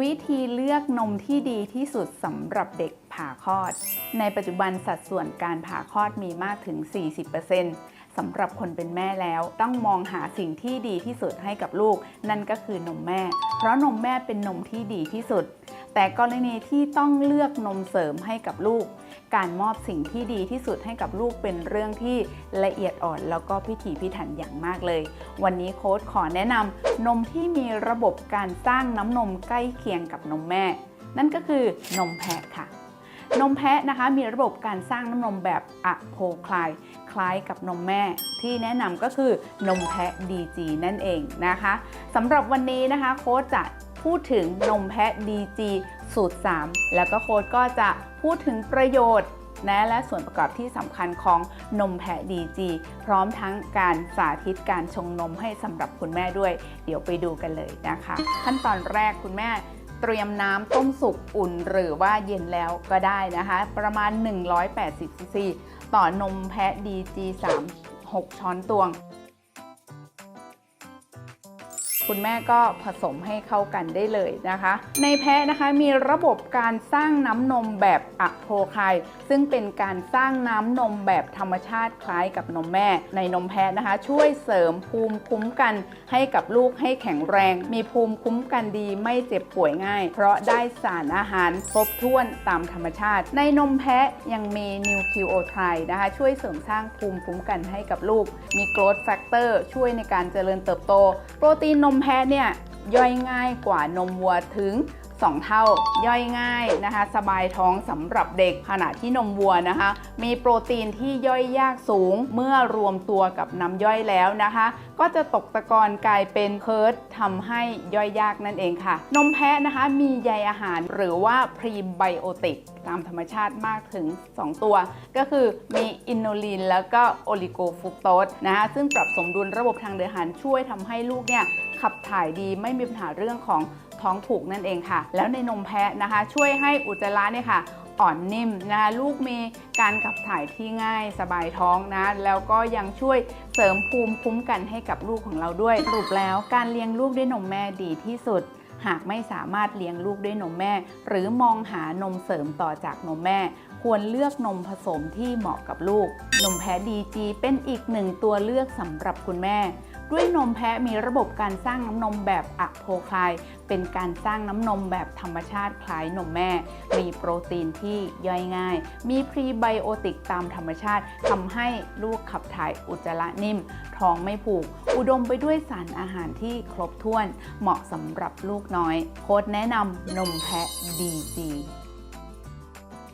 วิธีเลือกนมที่ดีที่สุดสำหรับเด็กผ่าคลอด ในปัจจุบันสัดส่วนการผ่าคลอดมีมากถึง 40%สำหรับคนเป็นแม่แล้ว ต้องมองหาสิ่งที่ดีที่สุดให้กับลูก นั่นก็คือนมแม่ เพราะนมแม่เป็นนมที่ดีที่สุด แต่กรณีที่ต้องเลือกนมเสริมให้กับลูก การมอบสิ่งที่ดีที่สุดให้กับลูกเป็นเรื่องที่ละเอียดอ่อน แล้วก็พิถีพิถันอย่างมากเลย วันนี้โค้ชขอแนะนำนมที่มีระบบการสร้างน้ำนมใกล้เคียงกับนมแม่ นั่นก็คือนมแพะค่ะนมแพะนะคะมีระบบการสร้างน้ำนมแบบอะโพคลายคล้ายกับนมแม่ ที่แนะนำก็คือนมแพะ DG นั่นเองนะคะสำหรับวันนี้นะคะโค้ชจะ พูดถึงนมแพะ DG สูตร 3 แล้วก็โค้ชก็จะพูดถึงประโยชน์นะและส่วนประกอบที่สำคัญของนมแพะ DG พร้อมทั้งการสาธิตการชงนมให้สำหรับคุณแม่ด้วย เดี๋ยวไปดูกันเลยนะคะ ขั้นตอนแรกคุณแม่เตรียมน้ำต้มสุกอุ่นหรือว่าเย็นแล้วก็ได้นะคะ ประมาณ 180ซีซีต่อนมแพะ DG 3 6 ช้อนตวง คุณแม่ก็ผสมให้เข้ากันได้เลยนะคะ ในแพะนะคะมีระบบการสร้างน้ำนมแบบอะโพไคายซึ่งเป็นการสร้างน้ำนมแบบธรรมชาติคล้ายกับนมแม่ ในนมแพะนะคะ ช่วยเสริมภูมิคุ้มกันให้กับลูกให้แข็งแรง มีภูมิคุ้มกันดีไม่เจ็บป่วยง่าย เพราะได้สารอาหารครบถ้วนตามธรรมชาติ ในนมแพะยังมีนิวคิโอไทนะคะ ช่วยเสริมสร้างภูมิคุ้มกันให้กับลูก มีโกรทแฟกเตอร์ช่วยในการเจริญเติบโต โปรตีนนมมแพะเนี่ยย่อยง่ายกว่านมวัวถึง 2 เท่าย่อยง่ายนะคะ สบายท้องสำหรับเด็กขณะที่นมวัวนะคะ มีโปรตีนที่ย่อยยากสูงเมื่อรวมตัวกับน้ำย่อยแล้วนะคะ ก็จะตกตะกอนกลายเป็นเคิร์ดทำให้ย่อยยากนั่นเองค่ะ นมแพะนะคะมีใยอาหารหรือว่าพรีไบโอติกตามธรรมชาติมากถึง 2 ตัว ก็คือมีอินโนลินแล้วก็โอลิโกฟุกโตสนะคะซึ่งปรับสมดุลระบบทางเดินอาหารช่วยทำให้ลูกเนี่ยขับถ่ายดีไม่มีปัญหาเรื่องของ ท้องผูกนั่นเองค่ะ แล้วในนมแพะนะคะ ช่วยให้อุจจาระเนี่ยค่ะอ่อนนิ่มนะคะลูกมีการขับถ่ายที่ง่ายสบายท้องนะแล้วก็ยังช่วยเสริมภูมิคุ้มกันให้กับลูกของเราด้วยสรุปแล้วการเลี้ยงลูกด้วยนมแม่ดีที่สุด หากไม่สามารถเลี้ยงลูกด้วยนมแม่ หรือมองหานมเสริมต่อจากนมแม่ ควรเลือกนมผสมที่เหมาะกับลูก นมแพะดีจีเป็นอีกหนึ่งตัวเลือกสำหรับคุณแม่ ด้วยนมแพะมีระบบการสร้างน้ำนมแบบอะโพคลาย เป็นการสร้างน้ำนมแบบธรรมชาติคล้ายนมแม่ มีโปรตีนที่ย่อยง่าย มีพรีไบโอติกตามธรรมชาติทำให้ลูกขับถ่ายอุจจาระนิ่ม ท้องไม่ผูก อุดมไปด้วยสารอาหารที่ครบถ้วน เหมาะสำหรับลูกน้อย โค้ดแนะนำนมแพะดีจี